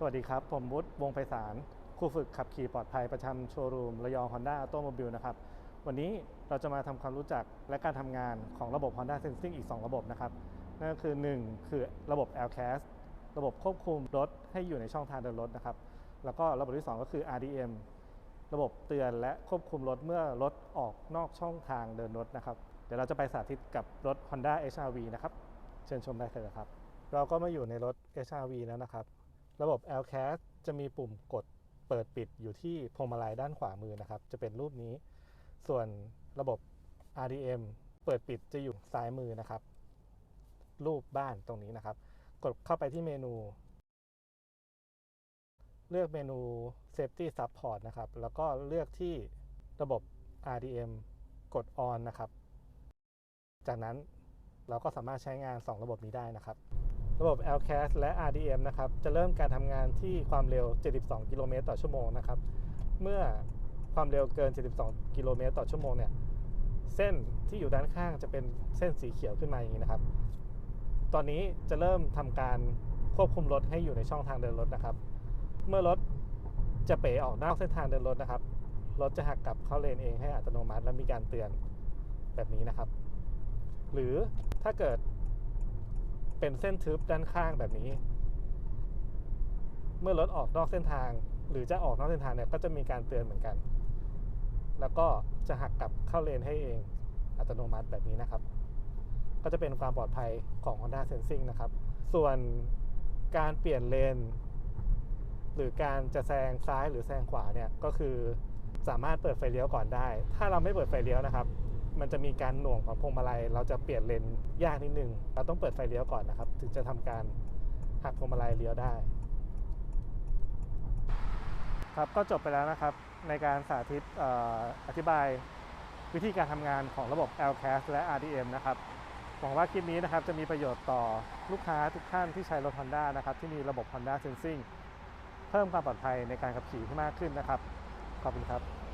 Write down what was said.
สวัสดีครับ ผมวุฒิวงไพศาลครูฝึกขับขี่ปลอดภัยประจำโชว์รูมระยอง Honda Automobile นะครับ วันนี้เราจะมาทำความรู้จักและการทำงานของระบบ Honda Sensing อีก 2 ระบบนะครับ นั่นก็คือ 1 คือระบบ LCAS ระบบควบคุมรถให้อยู่ในช่องทางเดินรถนะครับ แล้วก็ระบบที่ 2 ก็คือ RDM ระบบเตือนและควบคุมรถเมื่อรถออกนอกช่องทางเดินรถนะครับ เดี๋ยวเราจะไปสาธิตกับรถ Honda HRV นะครับ เชิญชมได้เลยครับ เราก็มาอยู่ในรถ HRV แล้วนะครับ ระบบ LCAS จะมีปุ่มกดเปิดปิดอยู่ที่พวงมาลัยด้านขวามือนะครับ จะเป็นรูปนี้ ส่วนระบบ RDM เปิดปิดจะอยู่ซ้ายมือนะครับ รูปบ้านตรงนี้นะครับ กดเข้าไปที่เมนู เลือกเมนู Safety Support นะครับ แล้วก็เลือกที่ระบบ RDM กด On นะครับ จากนั้นเราก็สามารถใช้งาน 2 ระบบนี้ได้นะครับ ระบบ LCAS และ RDM นะครับจะเริ่มการทำงานที่ความเร็ว 72 กิโลเมตรต่อชั่วโมงนะครับเมื่อความเร็วเกิน 72 กิโลเมตรต่อชั่วโมงเนี่ยเส้นที่อยู่ด้านข้างจะเป็นเส้นสีเขียวขึ้นมาอย่างนี้นะครับ ตอนนี้จะเริ่มทำการควบคุมรถให้อยู่ในช่องทางเดินรถนะครับ เมื่อรถจะเป๋ออกนอกเส้นทางเดินรถนะครับ รถจะหักกลับเข้าเลนเองให้อัตโนมัติ และมีการเตือนแบบนี้นะครับ หรือถ้าเกิด เป็นเส้นทึบด้านข้างแบบนี้ เมื่อรถออกนอกเส้นทาง หรือจะออกนอกเส้นทางเนี่ยก็จะมีการเตือนเหมือนกัน แล้วก็จะหักกลับเข้าเลนให้เองอัตโนมัติแบบนี้นะครับ ก็จะเป็นความปลอดภัยของ Honda Sensing นะครับ ส่วนการเปลี่ยนเลน หรือการจะแซงซ้ายหรือแซงขวาเนี่ยก็คือสามารถเปิดไฟเลี้ยวก่อนได้ ถ้าเราไม่เปิดไฟเลี้ยวนะครับ มันจะมีการหน่วงของพวงมาลัย เราจะเปลี่ยนเลนยากนิดนึง เราต้องเปิดไฟเลี้ยวก่อนนะครับ ถึงจะทำการหักพวงมาลัยเลี้ยวได้ ครับก็จบไปแล้วนะครับ ในการสาธิตอออธิบายวิธีการทำงานของระบบ LCAS และ RDM นะครับหวังว่าคลิปนี้นะครับจะมีประโยชน์ต่อลูกค้าทุกท่านที่ใช้รถ Honda นะครับที่มีระบบ Honda Sensing เพิ่มความปลอดภัยในการขับขี่ที่มากขึ้นนะครับ ขอบคุณครับ